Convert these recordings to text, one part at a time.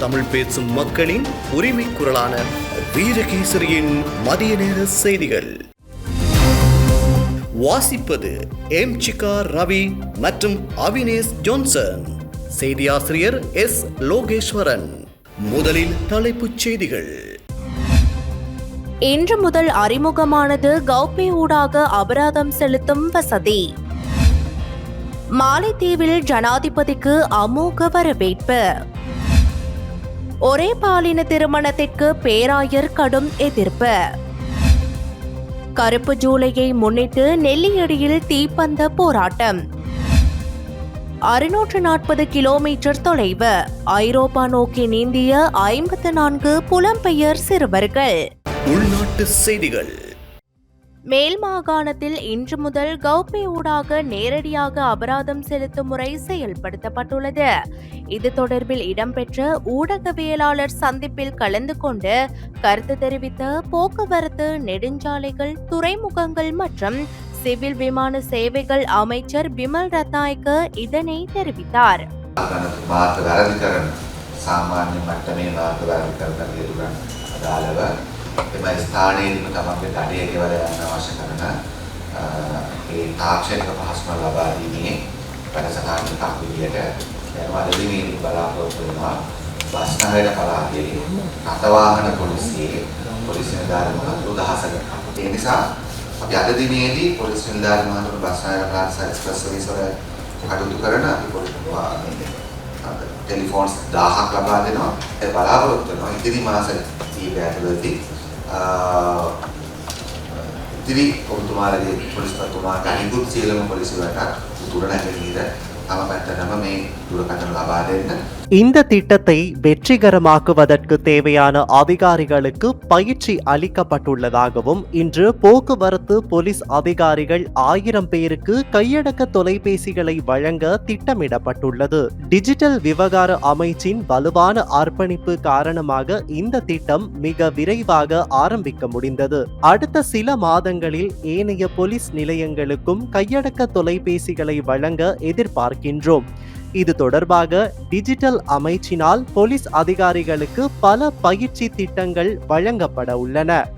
தமிழ் பேசும் மக்களின் உரிமை குரலான வீரகேசரியின் மதிய நேர செய்திகள். வாசிப்பது எம் சிகா ரவி மற்றும் அவினேஷ் ஜோன்சன். செய்தியாசிரியர் எஸ் லோகேஸ்வரன். முதலில் தலைப்புச் செய்திகள். இன்று முதல் அறிமுகமானது கௌபே ஊடாக அபராதம் செலுத்தும் வசதி. மாலைத்தீவில் ஜனாதிபதிக்கு அமோக வரவேற்பு. ஒரே பாலின திருமணத்திற்கு பேராயர் கடும் எதிர்ப்பு. கருப்பு ஜூலையை முன்னிட்டு நெல்லியடியில் தீப்பந்த போராட்டம். அறுநூற்று நாற்பது கிலோமீட்டர் தொலைவு. ஐரோப்பா நோக்கி நீந்திய ஐம்பத்து நான்கு புலம்பெயர் சிறுவர்கள். உள்நாட்டு செய்திகள். மேல் மாகாணத்தில் இன்று முதல் கௌபே ஊடாக நேரடியாக அபராதம் செலுத்தும் முறை செயல்படுத்தப்பட்டுள்ளது. இது தொடர்பில் இடம்பெற்ற ஊடகவியலாளர் சந்திப்பில் கலந்து கொண்டு கருத்து தெரிவித்த போக்குவரத்து நெடுஞ்சாலைகள் துறைமுகங்கள் மற்றும் சிவில் விமான சேவைகள் அமைச்சர் பிமல் ரத்நாயக்க இதனை தெரிவித்தார். சாமானிய மட்டமே வாக்கு සාමාන්‍ය මට්ටමේ මාර්ග වැරදි කරන යුතුගන් අදාළව එම ස්ථානයේදීම තමන්ගේ දඩය ගෙවල යන්න අවශ්‍ය කරන අ, ඒ තාක්ෂණික පහසුකම් ලබා දීමේ වැඩසටහන එකක් විදියට දැන් අද දිනේදී බලාපොරොත්තු වෙනවා බස්නාහිර පළාතේ රථවාහන පොලිසියේ පොලිස් නිලධාරි මහතුරු දහසකට. ඒ නිසා අපි අද දිනේදී පොලිස් නිලධාරි මහතුරු බස්නාහිර පළාත සහ එක්ස්ප්‍රස් සර්විස් වල කටයුතු කරන අපි පොලිස් ටෙලිෆෝන්ස් 1000ක් ලබා දෙනවා. ඒ බලාපොරොත්තු වෙනවා ඉදිරි මාස කීපය ඇතුළතදී අ, ඉදිරි ඔබතුමාලගේ පොලිස්පතිතුමාට අනිකුත් සියලුම පොලිසිය වලට උතුර නැගෙනහිර තම පැත්තටම මේ දුරකථන ලබා දෙන්න இந்த திட்டத்தை வெற்றிகரமாக்குவதற்கு தேவையான அதிகாரிகளுக்கு பயிற்சி அளிக்கப்பட்டுள்ளதாகவும் இன்று போக்குவரத்து போலீஸ் அதிகாரிகள் ஆயிரம் பேருக்கு கையடக்க தொலைபேசிகளை வழங்க திட்டமிடப்பட்டுள்ளது. டிஜிட்டல் விவகார அமைச்சின் வலுவான அர்ப்பணிப்பு காரணமாக இந்த திட்டம் மிக விரைவாக ஆரம்பிக்க முடிந்தது. அடுத்த சில மாதங்களில் ஏனைய போலீஸ் நிலையங்களுக்கும் கையடக்க தொலைபேசிகளை வழங்க எதிர்பார்க்கின்றோம். இது தொடர்பாக டிஜிட்டல் அமைச்சினால் போலீஸ் அதிகாரிகளுக்கு பல பயிற்சி திட்டங்கள் வழங்கப்பட உள்ளன.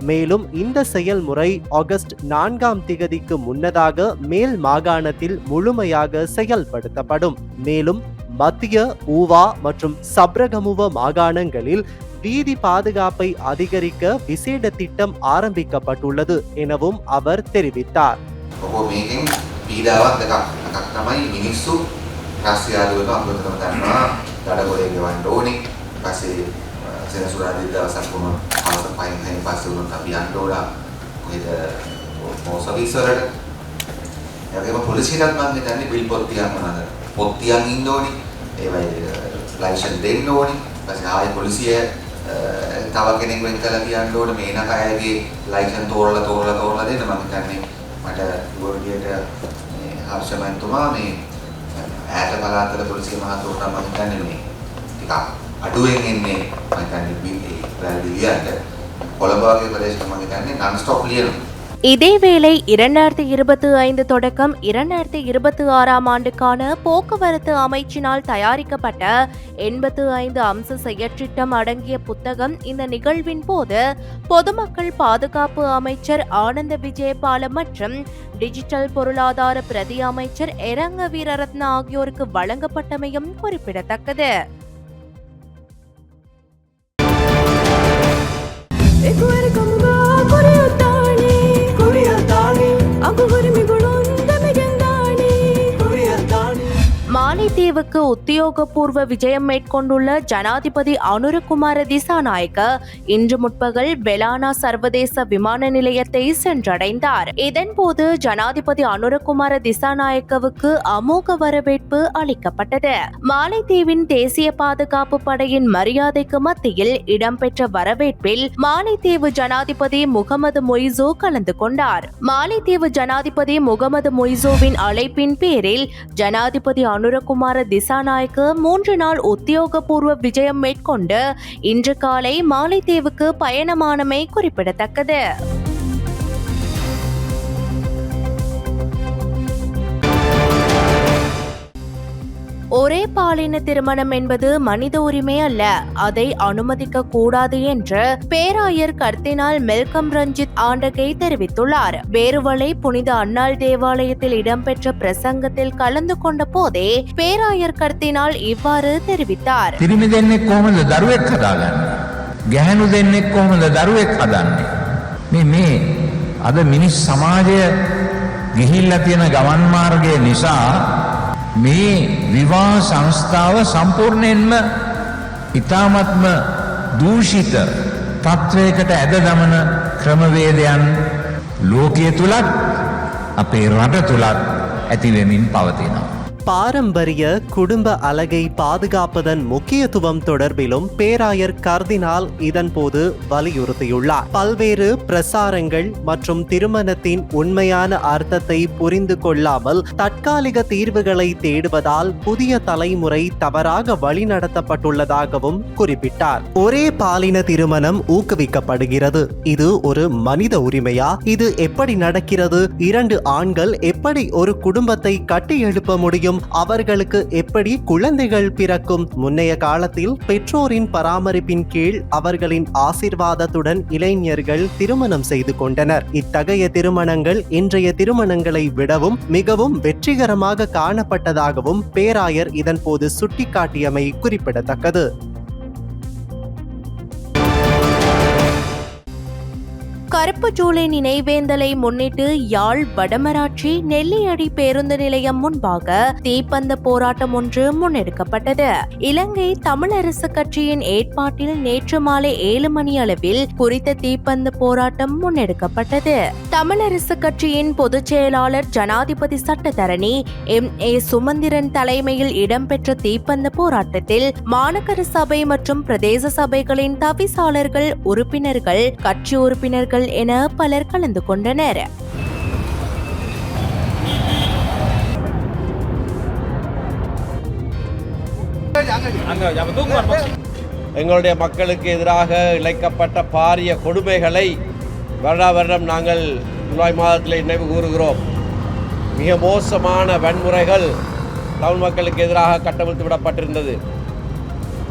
மேலும் இந்த செயல்முறை ஆகஸ்ட் நான்காம் திகதிக்கு முன்னதாக மேல் மாகாணத்தில் முழுமையாக செயல்படுத்தப்படும். மேலும் மத்திய ஊவா மற்றும் சப்ரகமுவ மாகாணங்களில் வீதி பாதுகாப்பை அதிகரிக்க விசேட திட்டம் ஆரம்பிக்கப்பட்டுள்ளது எனவும் அவர் தெரிவித்தார். ඔබ මේකෙන් පීඩාවක් දෙකක් එකක් තමයි මිනිස්සු රස්සියාදුවක අමතකම ගන්නවා දඩගොඩේ ගෙවන්න ඕනේ. ඊපස්සේ සෙනසුරාදා දවසක් වුණ. අවස පයින් හයින් පස්සේ වුණත් අපි යන්න ඕන. කොහෙද? මොසවිස් වලට. එයාගේම පොලිසියටත් මම හිතන්නේ බිල් පොත් තියන්න ඕනද පොත් තියන් ඉන්න ඕනේ. ඒවයි ලයිසන් දෙන්න ඕනේ. ඊපස්සේ ආයෙ පොලිසිය අ, තව කෙනෙක් වෙන් කරලා තියන්න ඕනේ. මේනක අයගේ ලයිසන් තෝරලා තෝරලා තෝරලා දෙන්න. මම හිතන්නේ මට ගෝඩියට මේ හර්ෂමන්තුමා මේ ඈත පළාතල පොලිසිය මහතුරුට මම හිතන්නේ මේ ටිකක් අඩුවෙන් එන්නේ මම හිතන්නේ බිල් රැලියට කොළඹ වගේ ප්‍රදේශවල මම හිතන්නේ non stop ලියනවා. இதேவேளை இரண்டாயிரத்தி இருபத்தி ஐந்து தொடக்கம் இரண்டாயிரத்தி இருபத்தி ஆறாம் ஆண்டுக்கான போக்குவரத்து அமைச்சினால் தயாரிக்கப்பட்ட எண்பத்து ஐந்து அம்ச செயற்றிட்டம் அடங்கிய புத்தகம் இந்த நிகழ்வின் போது பொதுமக்கள் பாதுகாப்பு அமைச்சர் ஆனந்த விஜயபால மற்றும் டிஜிட்டல் பொருளாதார பிரதி அமைச்சர் எரங்க வீரரத்ன ஆகியோருக்கு வழங்கப்பட்டமையும் குறிப்பிடத்தக்கது. மாலைத்தீவுக்கு உத்தியோகபூர்வ விஜயம் மேற்கொண்டுள்ள ஜனாதிபதி அனுரகுமார திசாநாயக்க இன்று முற்பகல் பெலானா சர்வதேச விமான நிலையத்தை சென்றடைந்தார். இதன்போது ஜனாதிபதி அனுரகுமார திசாநாயக்கவுக்கு அமோக வரவேற்பு அளிக்கப்பட்டது. மாலைத்தீவின் தேசிய பாதுகாப்பு படையின் மரியாதைக்கு மத்தியில் இடம்பெற்ற வரவேற்பில் மாலைத்தீவு ஜனாதிபதி முகமது மொய்சோ கலந்து கொண்டார். மாலைத்தீவு ஜனாதிபதி முகமது மொய்சோவின் அழைப்பின் பேரில் ஜனாதிபதி அனுரகுமார திசாநாயக்க மூன்று நாள் உத்தியோகபூர்வ விஜயம் மேற்கொண்டு இன்று காலை மாலைத்தீவுக்கு பயணமானமை குறிப்பிடத்தக்கது. ஒரே பாலின திருமணம் என்பது மனித உரிமை அல்ல அதை அனுமதிக்க கூடாது என்று பேராயர் கர்தினால் மெல்கம் ரஞ்சித் ஆண்டகை தெரிவித்துள்ளார் வேறுவலை புனித அன்னாள் தேவாலயத்தில் இடம்பெற்ற பிரசங்கத்தில் கலந்து கொண்ட போதே பேராயர் கர்தினால் இவ்வாறு தெரிவித்தார் පිරිමි දෙන්නෙක් කොහොමද දරුවෙක් හදාගන්නේ. ගැහැනු දෙන්නෙක් කොහොමද දරුවෙක් හදන්නේ. මේ මේ අද මිනිස් සමාජය ගිහිල්ල තියෙන ගමන්මාර්ගය නිසා මේ විවාහ සංස්ථාව සම්පූර්ණයෙන්ම ඉතාමත්ම දූෂිත තත්ත්වයකට ඇද දමන ක්‍රමවේදයන් ලෝකය තුළත් අපේ රට තුළත් ඇතිවෙමින් පවතිනවා. பாரம்பரிய குடும்ப அலகை பாதுகாப்பதன் முக்கியத்துவம் தொடர்பிலும் பேராயர் கர்தினால் இதன்போது வலியுறுத்தியுள்ளார். பல்வேறு பிரசாரங்கள் மற்றும் திருமணத்தின் உண்மையான அர்த்தத்தை புரிந்து கொள்ளாமல் தற்காலிக தீர்வுகளை தேடுவதால் புதிய தலைமுறை தவறாக வழிநடத்தப்பட்டுள்ளதாகவும் குறிப்பிட்டார். ஒரே பாலின திருமணம் ஊக்குவிக்கப்படுகிறது. இது ஒரு மனித உரிமையா? இது எப்படி நடக்கிறது? இரண்டு ஆண்கள் எப்படி ஒரு குடும்பத்தை கட்டி எழுப்ப முடியும்? அவர்களுக்கு எப்படி குழந்தைகள் பிறக்கும்? முன்னைய காலத்தில் பெற்றோரின் பராமரிப்பின் கீழ் அவர்களின் ஆசிர்வாதத்துடன் இளைஞர்கள் திருமணம் செய்து கொண்டனர். இத்தகைய திருமணங்கள் இன்றைய திருமணங்களை விடவும் மிகவும் வெற்றிகரமாக காணப்பட்டதாகவும் பேராயர் இதன்போது சுட்டிக்காட்டியமை குறிப்பிடத்தக்கது. கருப்பு ஜூலை நினைவேந்தலை முன்னிட்டு யாழ் வடமராட்சி நெல்லியடி பேருந்து நிலையம் முன்பாக தீப்பந்த போராட்டம் ஒன்று முன்னெடுக்கப்பட்டது. இலங்கை தமிழரசு கட்சியின் ஏற்பாட்டில் நேற்று மாலை ஏழு மணி அளவில் குறித்த தீப்பந்த போராட்டம் முன்னெடுக்கப்பட்டது. தமிழரசு கட்சியின் பொதுச் செயலாளர் ஜனாதிபதி சட்டத்தரணி எம். ஏ. சுமந்திரன் தலைமையில் இடம்பெற்ற தீப்பந்த போராட்டத்தில் மாநகர சபை மற்றும் பிரதேச சபைகளின் தவிசாளர்கள் உறுப்பினர்கள் கட்சி உறுப்பினர்கள் என பலர் கலந்து கொண்டனர். எங்களுடைய மக்களுக்கு எதிராக இழைக்கப்பட்ட பாரிய கொடுமைகளை வருடா வருடம் நாங்கள் ஜூலை மாதத்தில் நினைவு கூறுகிறோம். மிக மோசமான வன்முறைகள் தமிழ் மக்களுக்கு எதிராக கட்டவிழ்த்து விடப்பட்டிருந்தது.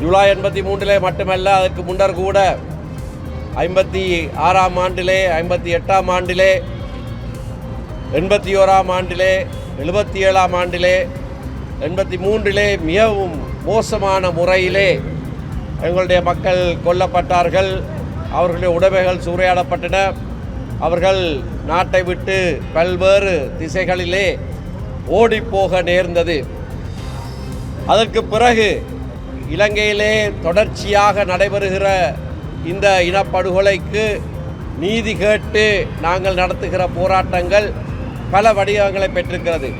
ஜூலை எண்பத்தி மூன்றிலே மட்டுமல்ல அதற்கு முன்னர் கூட ஐம்பத்தி ஆறாம் ஆண்டிலே ஐம்பத்தி எட்டாம் ஆண்டிலே எண்பத்தி ஓராம் ஆண்டிலே எழுபத்தி ஏழாம் ஆண்டிலே எண்பத்தி மூன்றிலே மிகவும் மோசமான முறையிலே எங்களுடைய மக்கள் கொல்லப்பட்டார்கள். அவர்களுடைய உடைமைகள் சூறையாடப்பட்டன. அவர்கள் நாட்டை விட்டு பல்வேறு திசைகளிலே ஓடிப்போக நேர்ந்தது. அதற்கு பிறகு இலங்கையிலே தொடர்ச்சியாக நடைபெறுகிற இந்த இனப்படுகொலைக்கு நீதி கேட்டு நாங்கள் நடத்துகிற போராட்டங்கள் பல வடிவங்களை பெற்றிருக்கிறது.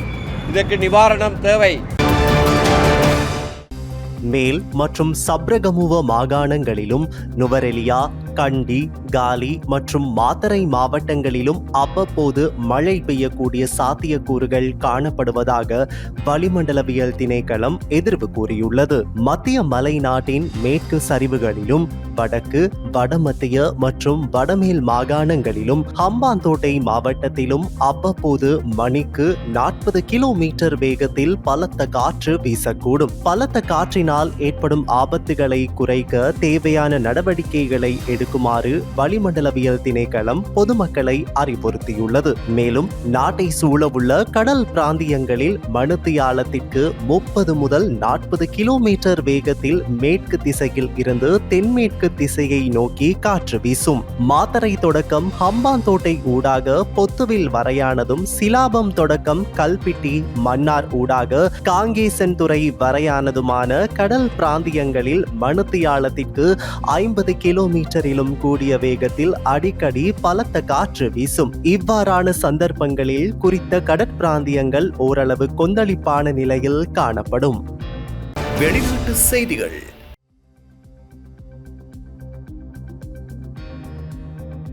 இதற்கு நிவாரணம் தேவை. மேல் மற்றும் சப்ரகமுவ மாகாணங்களிலும் நுவரெலியா கண்டி காலி மற்றும் மாத்தரை மாவட்டங்களிலும் அவ்வப்போது மழை பெய்யக்கூடிய சாத்தியக்கூறுகள் காணப்படுவதாக வளிமண்டலவியல் திணைக்களம் எதிர்வு கூறியுள்ளது. மத்திய மலை நாட்டின் மேற்கு சரிவுகளிலும் வடக்கு வடமத்திய மற்றும் வடமேல் மாகாணங்களிலும் ஹம்பாந்தோட்டை மாவட்டத்திலும் அவ்வப்போது மணிக்கு நாற்பது கிலோமீட்டர் வேகத்தில் பலத்த காற்று வீசக்கூடும். பலத்த காற்றினால் ஏற்படும் ஆபத்துகளை குறைக்க தேவையான நடவடிக்கைகளை எடுக்குமாறு வளிமண்டலவியல் திணைக்களம் பொதுமக்களை அறிவுறுத்தியுள்ளது. மேலும் நாட்டை சூழவுள்ள கடல் பிராந்தியங்களில் மனுத்தியாலத்திற்கு முப்பது முதல் நாற்பது கிலோமீட்டர் வேகத்தில் மேற்கு திசையில் இருந்து தென்மேற்கு திசையை நோக்கி காற்று வீசும். மாத்தரை தொடக்கம் ஹம்பாந்தோட்டை ஊடாக பொத்துவில் வரையானதும் சிலாபம் தொடக்கம் கல்பிட்டி மன்னார் ஊடாக காங்கேசன்துறை வரையானதுமான கடல் பிராந்தியங்களில் மனுத்தியாலத்திற்கு ஐம்பது கிலோமீட்டரிலும் கூடிய வேகத்தில் அடிக்கடி பலத்த காற்று வீசும். இவ்வாறான சந்தர்ப்பங்களில் குறித்த கடற்பிராந்தியங்கள் ஓரளவு கொந்தளிப்பான நிலையில் காணப்படும். வெளிநாட்டு செய்திகள்.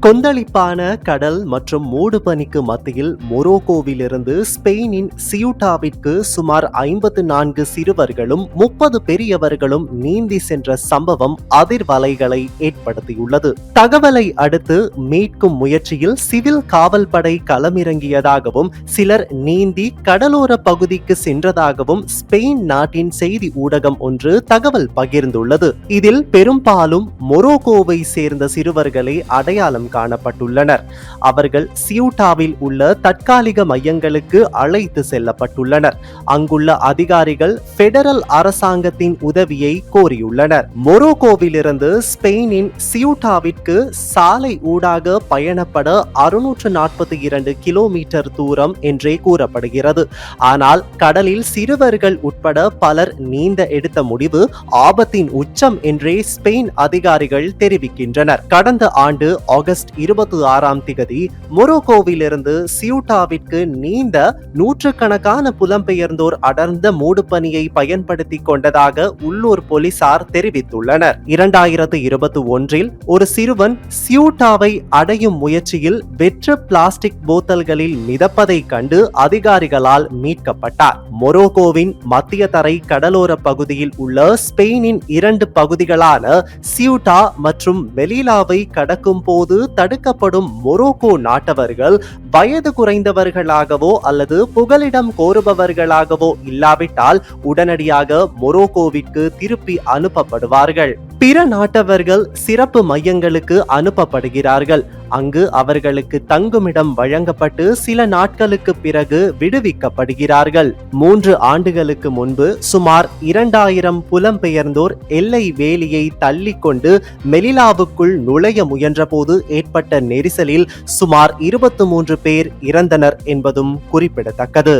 கொந்தளிப்பான கடல் மற்றும் மூடுபனிக்கு மத்தியில் மொரோக்கோவிலிருந்து ஸ்பெயினின் சியூட்டாவிற்கு சுமார் ஐம்பத்து நான்கு சிறுவர்களும் முப்பது பெரியவர்களும் நீந்தி சென்ற சம்பவம் அதிர்வலைகளை ஏற்படுத்தியுள்ளது. தகவலை அடுத்து மீட்கும் முயற்சியில் சிவில் காவல் படை களமிறங்கியதாகவும் சிலர் நீந்தி கடலோர பகுதிக்கு சென்றதாகவும் ஸ்பெயின் நாட்டின் செய்தி ஊடகம் ஒன்று தகவல் பகிர்ந்துள்ளது. இதில் பெரும்பாலும் மொரோக்கோவை சேர்ந்த சிறுவர்களை அடையாளம் காணப்பட்டுள்ளனர். அவர்கள் சியூட்டாவில் உள்ள தற்காலிக மையங்களுக்கு அழைத்து செல்லப்பட்டுள்ளனர். அங்குள்ள அதிகாரிகள் பெடரல் அரசாங்கத்தின் உதவியை கோரியுள்ளனர். மொரோக்கோவிலிருந்து ஸ்பெயினின் சியூட்டாவிற்கு சாலை ஊடாக பயணப்பட அறுநூற்று நாற்பத்தி இரண்டு கிலோமீட்டர் தூரம் என்றே கூறப்படுகிறது. ஆனால் கடலில் சிறுவர்கள் உட்பட பலர் நீந்த எடுத்த முடிவு ஆபத்தின் உச்சம் என்றே ஸ்பெயின் அதிகாரிகள் தெரிவிக்கின்றனர். கடந்த ஆண்டு ஆகஸ்ட் ஆகஸ்ட் இருபத்தி ஆறாம் திகதி மொரோக்கோவிலிருந்து சியூட்டாவிற்கு நீண்ட நூற்றுக்கணக்கான புலம்பெயர்ந்தோர் அடர்ந்த மூடுபனியை பயன்படுத்தி கொண்டதாக உள்ளூர் போலீசார் தெரிவித்துள்ளனர். இரண்டாயிரத்து இருபத்தி ஒன்றில் ஒரு சிறுவன் சியூட்டாவை அடையும் முயற்சியில் வெற்று பிளாஸ்டிக் போத்தல்களில் மிதப்பதை கண்டு அதிகாரிகளால் மீட்கப்பட்டார். மொரோக்கோவின் மத்திய தரை கடலோர பகுதியில் உள்ள ஸ்பெயினின் இரண்டு பகுதிகளான சியூட்டா மற்றும் மெலிலாவை கடக்கும் போது தடுக்கப்படும் மொரோக்கோ நாட்டவர்கள் வயது குறைந்தவர்களாகவோ அல்லது புகலிடம் கோருபவர்களாகவோ இல்லாவிட்டால் உடனடியாக மொரோக்கோவிற்கு திருப்பி அனுப்பப்படுவார்கள். பிற நாட்டவர்கள் சிறப்பு மையங்களுக்கு அனுப்பப்படுகிறார்கள். அங்கு அவர்களுக்கு தங்குமிடம் வழங்கப்பட்டு சில நாட்களுக்கு பிறகு விடுவிக்கப்படுகிறார்கள். மூன்று ஆண்டுகளுக்கு முன்பு சுமார் இரண்டாயிரம் புலம்பெயர்ந்தோர் எல்லை வேலியை தள்ளிக்கொண்டு மெலிலாவுக்குள் நுழைய முயன்றபோது ஏற்பட்ட நெரிசலில் சுமார் இருபத்தி மூன்று பேர் இறந்தனர் என்பதும் குறிப்பிடத்தக்கது.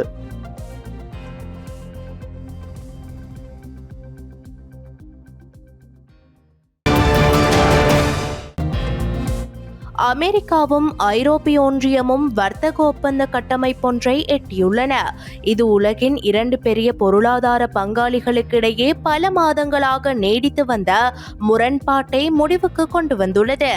அமெரிக்காவும் ஐரோப்பிய ஒன்றியமும் வர்த்தக ஒப்பந்த கட்டமைப்பொன்றை எட்டியுள்ளன. இது உலகின் இரண்டு பெரிய பொருளாதார பங்காளிகளுக்கிடையே பல மாதங்களாக நீடித்து வந்த முரண்பாட்டை முடிவுக்கு கொண்டு வந்துள்ளது.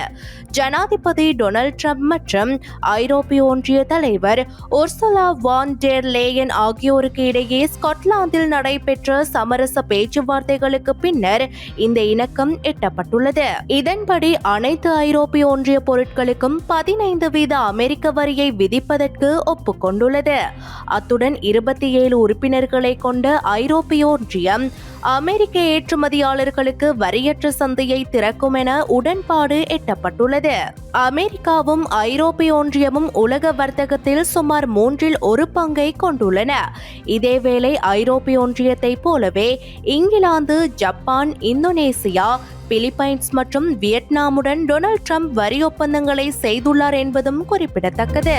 ஜனாதிபதி டொனால்ட் ட்ரம்ப் மற்றும் ஐரோப்பிய ஒன்றிய தலைவர் ஒர்சலா வான் டேர் லேயன் ஆகியோருக்கு இடையே ஸ்காட்லாந்தில் நடைபெற்ற சமரச பேச்சுவார்த்தைகளுக்கு பின்னர் இந்த இணக்கம் எட்டப்பட்டுள்ளது. இதன்படி அனைத்து ஐரோப்பிய ஒன்றிய பொருட்களுக்கும் பதினைந்து வீத அமெரிக்க வரியை விதிப்பதற்கு ஒப்புக்கொண்டுள்ளது. அத்துடன் இருபத்தி ஏழு உறுப்பினர்களை கொண்ட ஐரோப்பிய ஒன்றியம் அமெரிக்க ஏற்றுமதியாளர்களுக்கு வரியற்ற சந்தையை திறக்கும் என உடன்பாடு எட்டப்பட்டுள்ளது. அமெரிக்காவும் ஐரோப்பிய ஒன்றியமும் உலக வர்த்தகத்தில் சுமார் மூன்றில் ஒரு பங்கை கொண்டுள்ளன. இதேவேளை ஐரோப்பிய ஒன்றியத்தை போலவே இங்கிலாந்து ஜப்பான் இந்தோனேசியா பிலிப்பைன்ஸ் மற்றும் வியட்நாமுடன் டொனால்ட் ட்ரம்ப் வரி ஒப்பந்தங்களை செய்துள்ளார் என்பதும் குறிப்பிடத்தக்கது.